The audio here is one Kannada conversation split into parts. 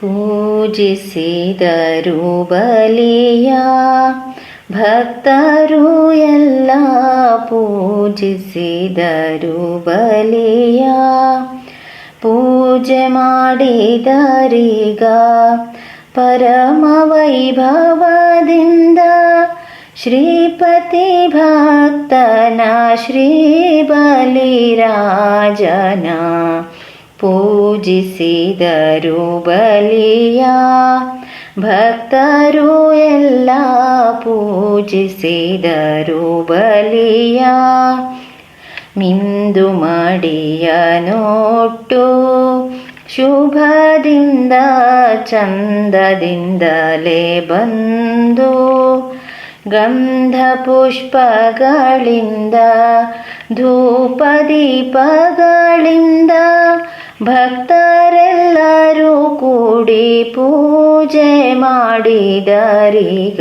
ಪೂಜಿಸಿದರು ಬಲಿಯ ಭಕ್ತರು ಎಲ್ಲ ಪೂಜಿಸಿದರು ಬಲಿಯ ಪೂಜೆ ಮಾಡಿದರೀಗ ಪರಮ ವೈಭವದಿಂದ ಶ್ರೀಪತಿ ಭಕ್ತನ ಶ್ರೀ ಬಲಿರಾಜನ ಪೂಜಿಸಿದರು ಬಲಿಯ ಭಕ್ತರು ಎಲ್ಲ ಪೂಜಿಸಿದರು ಬಲಿಯ. ಮಿಂದು ಮಡಿಯ ನೋಟ್ಟು ಶುಭದಿಂದ ಚಂದದಿಂದಲೇ ಬಂದು ಗಂಧ ಪುಷ್ಪಗಳಿಂದ ಧೂಪ ದೀಪಗಳಿಂದ ಭಕ್ತರೆಲ್ಲರೂ ಕೂಡಿ ಪೂಜೆ ಮಾಡಿದರಿಗ.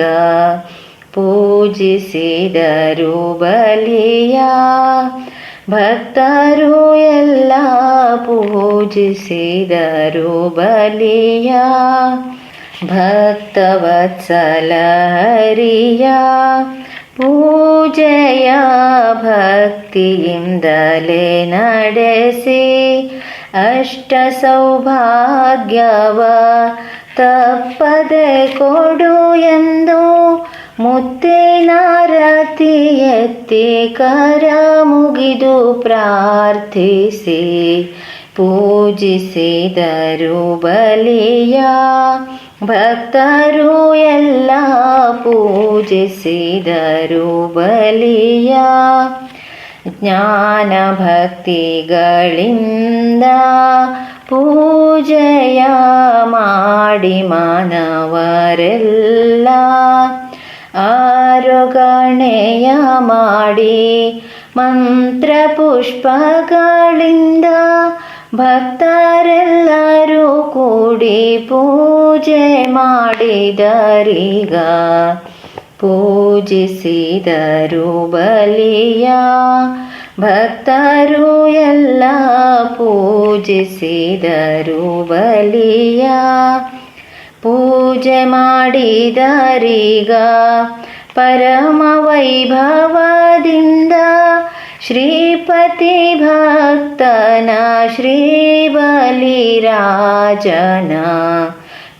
ಪೂಜಿಸಿದರು ಬಲಿಯ ಭಕ್ತರು ಎಲ್ಲ ಪೂಜಿಸಿದರು ಬಲಿಯ ಭಕ್ತವತ್ಸಲ ಹರಿಯ ಪೂಜೆಯ ಭಕ್ತಿಯಿಂದಲೇ ನಡೆಸಿ ಅಷ್ಟ ಸೌಭಾಗ್ಯವ ತಪ್ಪದೆ ಕೊಡು ಎಂದು ಮುತ್ತಿನಾರತಿ ಎತ್ತಿ ಕರ ಮುಗಿದು ಪ್ರಾರ್ಥಿಸಿ ಪೂಜಿಸಿದರು ಬಲಿಯ ಭಕ್ತರು ಎಲ್ಲ ಪೂಜಿಸಿದರು ಬಲಿಯ ಜ್ಞಾನ ಭಕ್ತಿಗಳಿಂದ ಪೂಜೆಯ ಮಾಡಿ ಮಾನವರೆಲ್ಲ ಆರೋಗಣೆಯ ಮಾಡಿ ಮಂತ್ರ ಪುಷ್ಪಗಳಿಂದ ಭಕ್ತರೆಲ್ಲರೂ ಕೂಡಿ ಪೂಜೆ ಮಾಡಿದರೀಗ ಪೂಜಿಸಿದರು ಬಲಿಯ ಭಕ್ತರು ಎಲ್ಲ ಪೂಜಿಸಿದರು ಬಲಿಯ ಪೂಜೆ ಮಾಡಿದರೀಗ ಪರಮ ವೈಭವದಿಂದ ಶ್ರೀಪತಿ ಭಕ್ತನ ಶ್ರೀ ಬಲಿರಾಜನ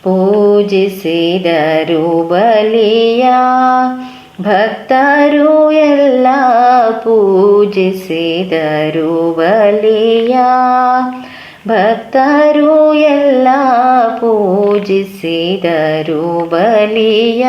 ಪೂಜಿಸಿದರು ಬಲಿಯ ಭಕ್ತರು ಎಲ್ಲ ಪೂಜಿಸಿದರು ಬಲಿಯ ಭಕ್ತರು ಎಲ್ಲ ಪೂಜಿಸಿದರು ಬಲಿಯ